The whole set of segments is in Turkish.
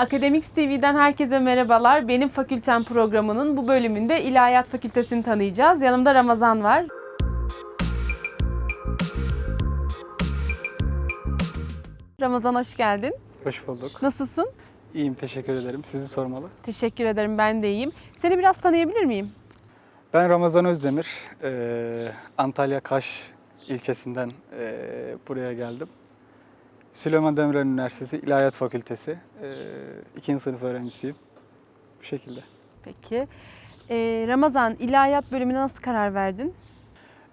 Akademik TV'den herkese merhabalar. Benim Fakültem programının bu bölümünde İlahiyat Fakültesini tanıyacağız. Yanımda Ramazan var. Ramazan hoş geldin. Hoş bulduk. Nasılsın? İyiyim, teşekkür ederim. Sizi sormalı. Teşekkür ederim ben de iyiyim. Seni biraz tanıyabilir miyim? Ben Ramazan Özdemir. Ee, Antalya Kaş ilçesinden ee, buraya geldim. Süleyman Demirel Üniversitesi İlahiyat Fakültesi. Ee, ikinci sınıf öğrencisiyim. Bu şekilde. Peki. Ee, Ramazan, İlahiyat bölümüne nasıl karar verdin?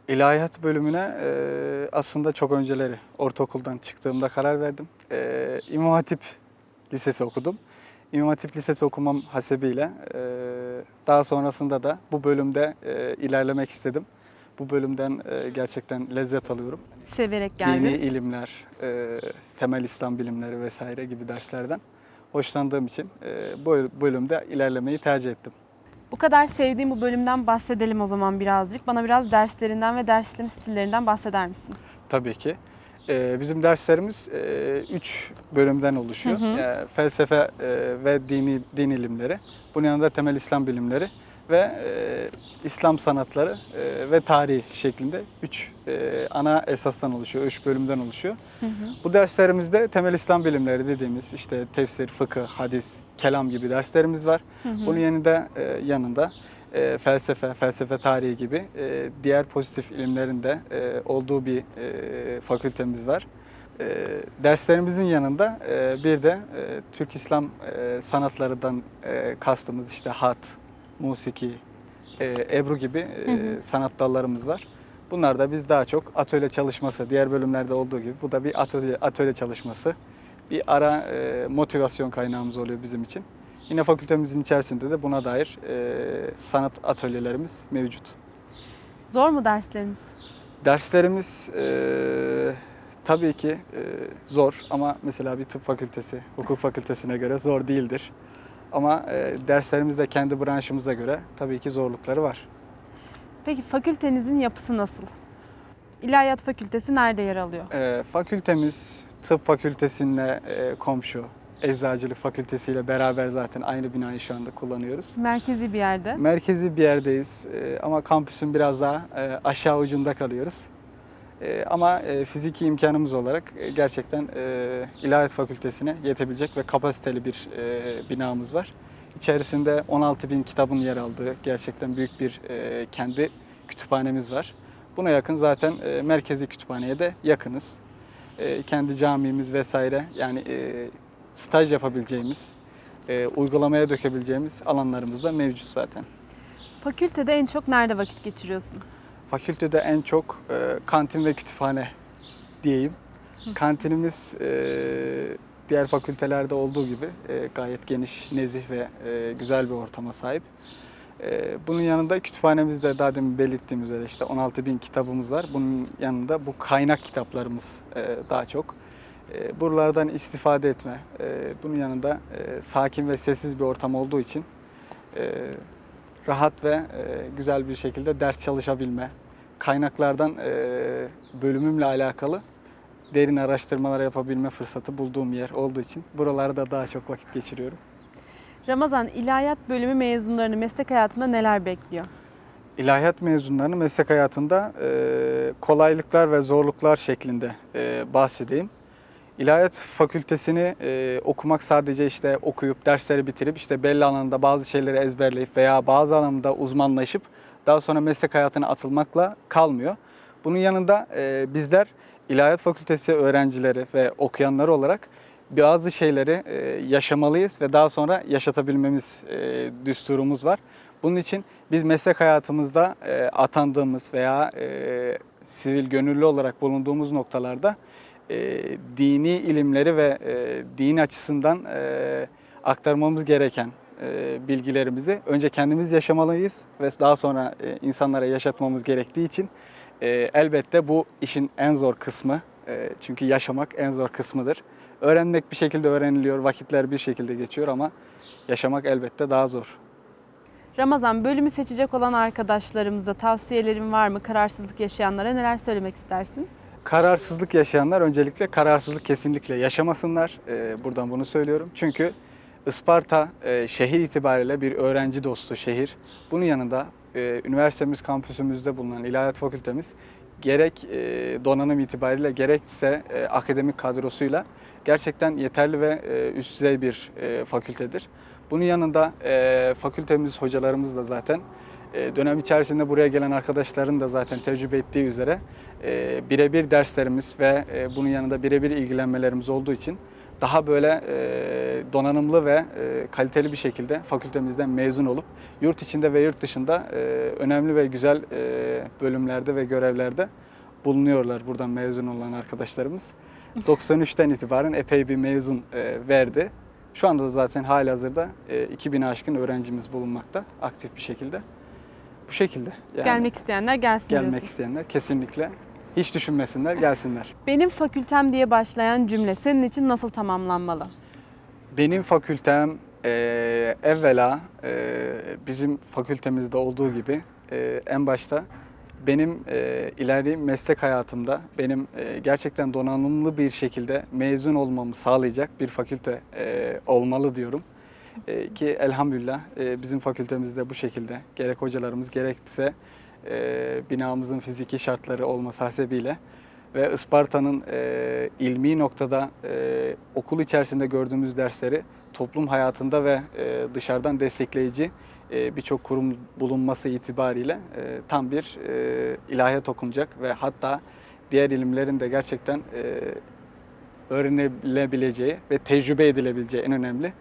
İlahiyat bölümüne ee, aslında çok önceleri ortaokuldan çıktığımda karar verdim. Ee, İmam Hatip Lisesi okudum. İmam Hatip Lisesi okumam hasebiyle ee, daha sonrasında da bu bölümde ee, ilerlemek istedim. Bu bölümden ee, gerçekten lezzet alıyorum. Severek geldin. Dini ilimler, ee, temel İslam bilimleri vesaire gibi derslerden hoşlandığım için ee, bu bölümde ilerlemeyi tercih ettim. Bu kadar sevdiğim bu bölümden bahsedelim o zaman birazcık. Bana biraz derslerinden ve ders işlem stillerinden bahseder misin? Tabii ki. Ee, bizim derslerimiz e, üç bölümden oluşuyor. Hı hı. Yani felsefe e, ve dini din ilimleri. Bunun yanında temel İslam bilimleri ve e, İslam sanatları e, ve tarih şeklinde üç e, ana esastan oluşuyor, üç bölümden oluşuyor. Hı hı. Bu derslerimizde temel İslam bilimleri dediğimiz işte tefsir, fıkıh, hadis, kelam gibi derslerimiz var. Hı hı. Bunun yanında e, yanında e, felsefe, felsefe tarihi gibi e, diğer pozitif ilimlerin de e, olduğu bir e, fakültemiz var. E, derslerimizin yanında e, bir de e, Türk İslam e, sanatlarından e, kastımız işte hat, musiki, e, ebru gibi e, Hı hı. sanat dallarımız var. Bunlar da biz daha çok atölye çalışması, diğer bölümlerde olduğu gibi bu da bir atölye, atölye çalışması. Bir ara e, motivasyon kaynağımız oluyor bizim için. Yine fakültemizin içerisinde de buna dair e, sanat atölyelerimiz mevcut. Zor mu dersleriniz? Derslerimiz e, tabii ki e, zor ama mesela bir tıp fakültesi, hukuk fakültesine göre zor değildir. Ama e, derslerimiz de kendi branşımıza göre tabii ki zorlukları var. Peki fakültenizin yapısı nasıl? İlahiyat Fakültesi nerede yer alıyor? E, fakültemiz tıp fakültesine e, komşu, eczacılık fakültesiyle beraber zaten aynı binayı şu anda kullanıyoruz. Merkezi bir yerde. Merkezi bir yerdeyiz e, ama kampüsün biraz daha e, aşağı ucunda kalıyoruz. E, ama e, fiziki imkanımız olarak e, gerçekten e, İlahiyat Fakültesine yetebilecek ve kapasiteli bir e, binamız var. İçerisinde 16 bin kitabın yer aldığı gerçekten büyük bir e, kendi kütüphanemiz var. Buna yakın zaten e, merkezi kütüphaneye de yakınız. E, kendi camimiz vesaire yani e, staj yapabileceğimiz, e, uygulamaya dökebileceğimiz alanlarımız da mevcut zaten. Fakültede en çok nerede vakit geçiriyorsun? Fakültede en çok e, kantin ve kütüphane diyeyim. Kantinimiz e, diğer fakültelerde olduğu gibi e, gayet geniş, nezih ve e, güzel bir ortama sahip. E, bunun yanında kütüphanemizde daha demin belirttiğim üzere işte 16 bin kitabımız var. Bunun yanında bu kaynak kitaplarımız e, daha çok. E, buralardan istifade etme, e, bunun yanında e, sakin ve sessiz bir ortam olduğu için e, rahat ve e, güzel bir şekilde ders çalışabilme, kaynaklardan e, bölümümle alakalı derin araştırmalar yapabilme fırsatı bulduğum yer olduğu için buralarda daha çok vakit geçiriyorum. Ramazan, İlahiyat bölümü mezunlarını meslek hayatında neler bekliyor? İlahiyat mezunlarını meslek hayatında e, kolaylıklar ve zorluklar şeklinde e, bahsedeyim. İlahiyat fakültesini e, okumak sadece işte okuyup dersleri bitirip işte belli alanda bazı şeyleri ezberleyip veya bazı alanda uzmanlaşıp daha sonra meslek hayatına atılmakla kalmıyor. Bunun yanında e, bizler İlahiyat Fakültesi öğrencileri ve okuyanları olarak bazı şeyleri e, yaşamalıyız ve daha sonra yaşatabilmemiz e, düsturumuz var. Bunun için biz meslek hayatımızda e, atandığımız veya e, sivil gönüllü olarak bulunduğumuz noktalarda e, dini ilimleri ve e, din açısından e, aktarmamız gereken e, bilgilerimizi önce kendimiz yaşamalıyız ve daha sonra e, insanlara yaşatmamız gerektiği için e, elbette bu işin en zor kısmı. E, çünkü yaşamak en zor kısmıdır. Öğrenmek bir şekilde öğreniliyor, vakitler bir şekilde geçiyor ama yaşamak elbette daha zor. Ramazan, bölümü seçecek olan arkadaşlarımıza tavsiyelerin var mı? Kararsızlık yaşayanlara neler söylemek istersin? Kararsızlık yaşayanlar öncelikle kararsızlık kesinlikle yaşamasınlar. Ee, buradan bunu söylüyorum. Çünkü Isparta e, şehir itibariyle bir öğrenci dostu şehir. Bunun yanında e, üniversitemiz kampüsümüzde bulunan İlahiyat Fakültemiz gerek e, donanım itibariyle gerekse e, akademik kadrosuyla gerçekten yeterli ve e, üst düzey bir e, fakültedir. Bunun yanında e, fakültemiz hocalarımız da zaten e, dönem içerisinde buraya gelen arkadaşların da zaten tecrübe ettiği üzere e, birebir derslerimiz ve e, bunun yanında birebir ilgilenmelerimiz olduğu için daha böyle e, donanımlı ve e, kaliteli bir şekilde fakültemizden mezun olup yurt içinde ve yurt dışında e, önemli ve güzel e, bölümlerde ve görevlerde bulunuyorlar buradan mezun olan arkadaşlarımız. 93'ten itibaren epey bir mezun e, verdi. Şu anda da zaten hali hazırda e, 2000 aşkın öğrencimiz bulunmakta aktif bir şekilde. Bu şekilde. Yani Gelmek isteyenler gelsin gelmek diyorsun. isteyenler kesinlikle hiç düşünmesinler, gelsinler. Benim fakültem diye başlayan cümle senin için nasıl tamamlanmalı? Benim fakültem eee, evvela eee, bizim fakültemizde olduğu gibi eee, en başta benim eee, ileri meslek hayatımda benim eee, gerçekten donanımlı bir şekilde mezun olmamı sağlayacak bir fakülte eee, olmalı diyorum. Eee, ki elhamdülillah eee, bizim fakültemizde bu şekilde. Gerek hocalarımız gerekse eee, binamızın fiziki şartları olması hasebiyle ve Isparta'nın e, ilmi noktada e, okul içerisinde gördüğümüz dersleri toplum hayatında ve e, dışarıdan destekleyici e, birçok kurum bulunması itibariyle e, tam bir e, ilahiyat okunacak ve hatta diğer ilimlerin de gerçekten e, öğrenilebileceği ve tecrübe edilebileceği en önemli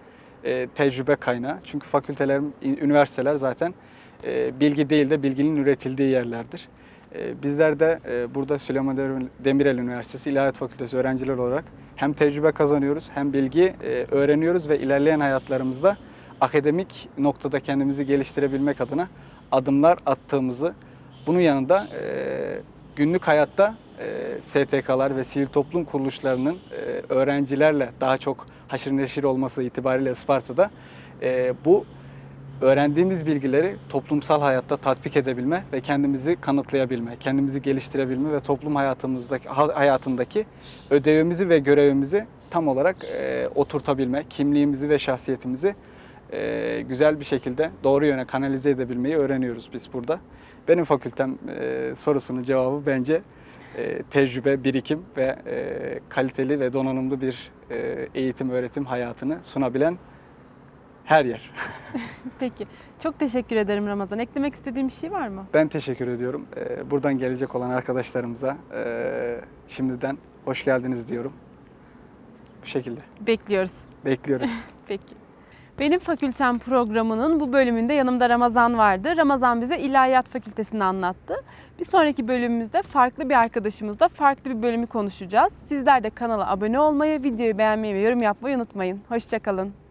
e, tecrübe kaynağı. Çünkü fakülteler, üniversiteler zaten e, bilgi değil de bilginin üretildiği yerlerdir. E, Bizler de e, burada Süleyman Demir- Demirel Üniversitesi İlahiyat Fakültesi öğrenciler olarak hem tecrübe kazanıyoruz hem bilgi öğreniyoruz ve ilerleyen hayatlarımızda akademik noktada kendimizi geliştirebilmek adına adımlar attığımızı bunun yanında günlük hayatta STK'lar ve sivil toplum kuruluşlarının öğrencilerle daha çok haşır neşir olması itibariyle Isparta'da e, bu öğrendiğimiz bilgileri toplumsal hayatta tatbik edebilme ve kendimizi kanıtlayabilme, kendimizi geliştirebilme ve toplum hayatımızdaki ha- hayatındaki ödevimizi ve görevimizi tam olarak e, oturtabilme, kimliğimizi ve şahsiyetimizi e, güzel bir şekilde doğru yöne kanalize edebilmeyi öğreniyoruz biz burada. Benim fakültem e, sorusunun cevabı bence e, tecrübe, birikim ve e, kaliteli ve donanımlı bir e, eğitim öğretim hayatını sunabilen her yer. Peki. Çok teşekkür ederim Ramazan. Eklemek istediğim bir şey var mı? Ben teşekkür ediyorum. Ee, Buradan gelecek olan arkadaşlarımıza e, şimdiden hoş geldiniz diyorum. Bu şekilde. Bekliyoruz. Bekliyoruz. Peki. Benim fakültem programının bu bölümünde yanımda Ramazan vardı. Ramazan bize İlahiyat Fakültesini anlattı. Bir sonraki bölümümüzde farklı bir arkadaşımızla farklı bir bölümü konuşacağız. Sizler de kanala abone olmayı, videoyu beğenmeyi ve yorum yapmayı unutmayın. Hoşçakalın.